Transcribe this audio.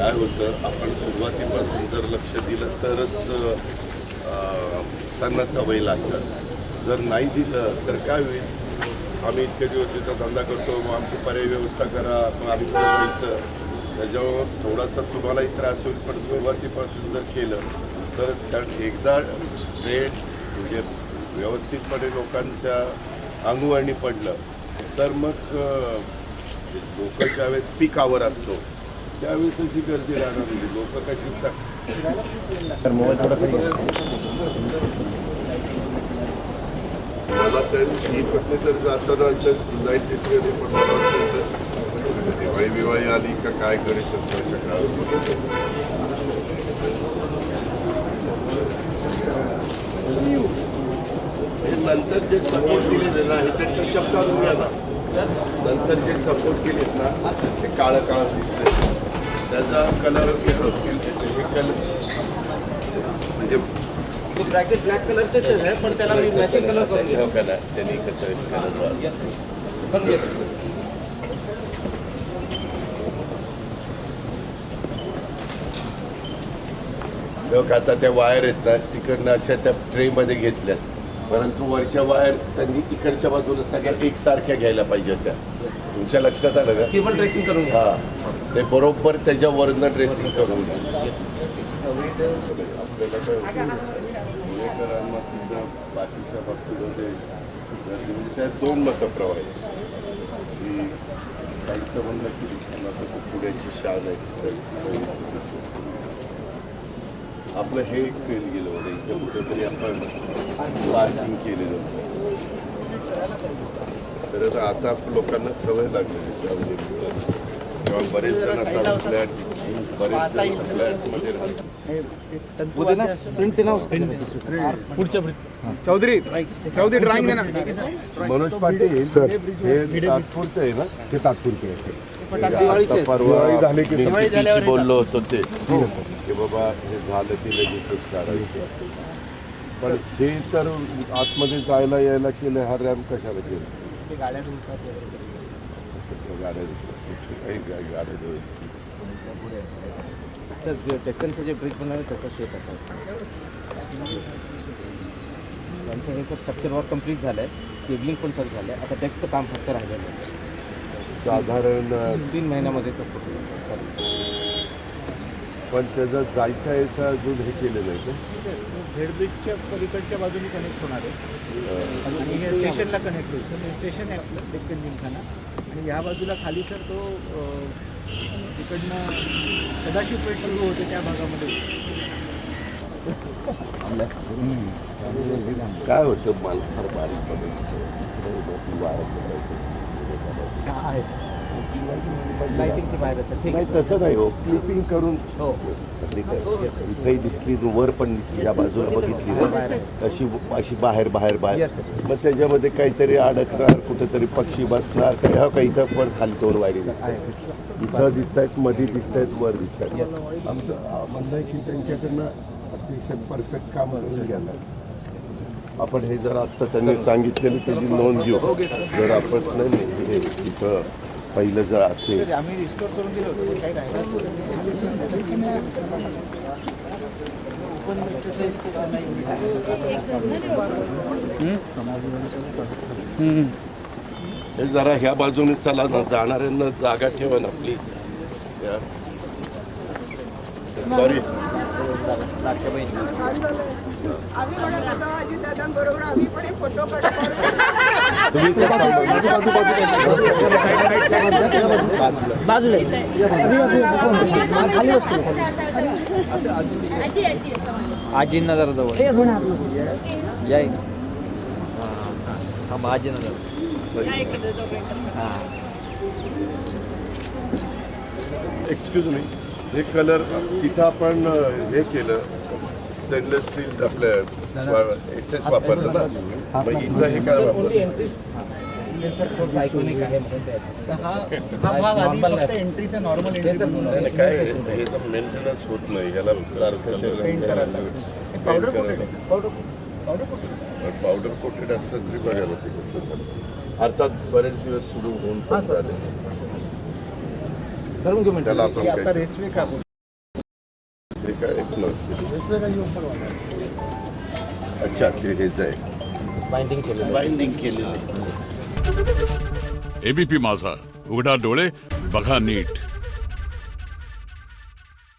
काय होतं. आपण सुरुवातीपासून जर लक्ष दिलं तरच त्यांना सवय लागतात. जर नाही दिलं तर काय होईल? आम्ही इतके दिवस इथं धंदा करतो मग आमची पर्याय व्यवस्था करा मग आम्ही त्याच्यामुळं थोडासा तुम्हालाही त्रास होईल पण सुरुवातीपासून जर केलं तरच. कारण एकदा ट्रेड म्हणजे व्यवस्थितपणे लोकांच्या अंगवळणी पडलं तर मग लोक ज्यावेळेस पिकावर असतो त्यावेळेस अशी गर्दी राहणार म्हणजे लोक कशी मला त्या दिवशी कुठे तर जाताना असं लाइट दिसली होती पण मला दिवाळी बिवाळी आली का काय करू शकतो हे नंतर जे सपोर्ट दिले ना ह्याच्यात टचअप काढून घ्या ना. नंतर जे सपोर्ट केलेत ना ते काळं काळं दिसतंय. कलर हे कलर. म्हणजे ब्रॅकेट ब्लॅक कलरचेच आहे पण त्याला मी मॅचिंग कलर करून घेतो. कलर त्यांनी कसं कलर येस करून घेतो. लोक आता त्या वायर आहेत ना तिकडनं अशा त्या ट्रेमध्ये घेतल्यात. परंतु वरच्या वायर त्यांनी इकडच्या बाजूला सगळ्या एकसारख्या घ्यायला पाहिजे होत्या. तुमच्या लक्षात आलं का? ती पण ड्रेसिंग करून घ्या. हा. ते बरोबर त्याच्यावरनं ड्रेसिंग करून घ्या. आपल्याला काय होतं, पुणेकरांना तिथं बाकीच्या बाबतीमध्ये म्हणजे त्यात दोन मतं प्रवाह की काहीचं म्हणणं की ते पुण्याची शान आहे आपलं हे एक फेल गेलं होतं इथं कुठेतरी आपण पार्किंग केलेलं होतं. तर आता- लोकांना सवय लागलेली आहे. किंवा बरेच जण आता फ्लॅट बरेच जण फ्लॅटमध्ये चौधरी चौधरी ड्रॉइंग देना मनोज पाटील सर हे तात्पुरतं आहे ना? ते तात्पुरते परवा दिवाळी झाली की- बोललो होतो ते. की बाबा हे झालं की लगेचच काढायचं. पण ते तर आतमध्ये जायला यायला केलं हा रॅम्प कशाला केलं? सगळ्या गाड्या गा- गाड्या दोन. सर जे डेक्कनचं जे ब्रिज बनवलं त्याचा शेप असा असतो. त्यांचं हे सर स्ट्रक्चर वर्क कंप्लीट झालं आहे केबलिंग पण सर झालं आहे आता डेकचं काम फक्त राहिलेलं आहे. साधारण तीन महिन्यामध्ये सर पण त्याचं जायचं यायचं अजून हे केलं नाही का? झेडब्रिजच्या पलीकडच्या बाजूने कनेक्ट होणार आहे. आणि हे स्टेशनला कनेक्ट होईल. हे स्टेशन आहे आपलं डेक्कन जिमखाना आणि ह्या बाजूला खाली तर तो तिकडनं सदाशिव पेठ सुरू होते त्या भागामध्ये. काय होतं मला फार बारीक वाढत लाईटिंगची बाहेर असेल ठीक नाही आहे तसं नाही हो. क्लिपिंग करून. हो. इथेही दिसली वर पण दिसली या बाजूला बघितली. ना अशी अशी बाहेर बाहेर बाहेर. Yes, sir. मग त्याच्यामध्ये काहीतरी अडकणार कुठेतरी पक्षी बसणार काही हा काही इथं पण खाली दोन वायरी आहे. इथं दिसत आहेत मध्ये दिसत आहेत वर दिसत आहेत आमचं म्हणणं आहे की त्यांच्याकडनं अतिशय परफेक्ट काम करून घ्यायला. आपण हे जर आत्ता त्यांनी सांगितलेलं त्याची नोंद घेऊ. जर आपण नाही नाही हे इथं पहिलं जर असेल. तर आम्ही रिस्टोर करून दिलं होतं ते काही राहिलं ओपन एक्सरसाइजचे नाही. हे जरा ह्या बाजूने चला ना जाणाऱ्यांना जागा ठेवा ना प्लीज सॉरी आम्ही म्हणत होतो अजितदादांबरोबर आम्ही पण एक फोटो काढतो आजींना जरा जवळ या हा मग आजींना जवळ एक्सक्यूज मी हे कलर तिथं आपण हे केलं स्टेनलेस स्टील आपलं एस एस वापरलं ना? हे काय काय तर मेंटेनन्स होत नाही याला सारखं ते पेंट करायला powder coated powder powder coated powder coated असलं तरी बघायला ते कसं. अर्थात बरेच दिवस सुरू होऊन पण झाले. त्याला आपण रेसवे. अच्छा ते हेच आहे. बाइंडिंग केलेलं. बाइंडिंग केलेलं. आहे एबीपी माझा. उघडा डोळे बघा नीट.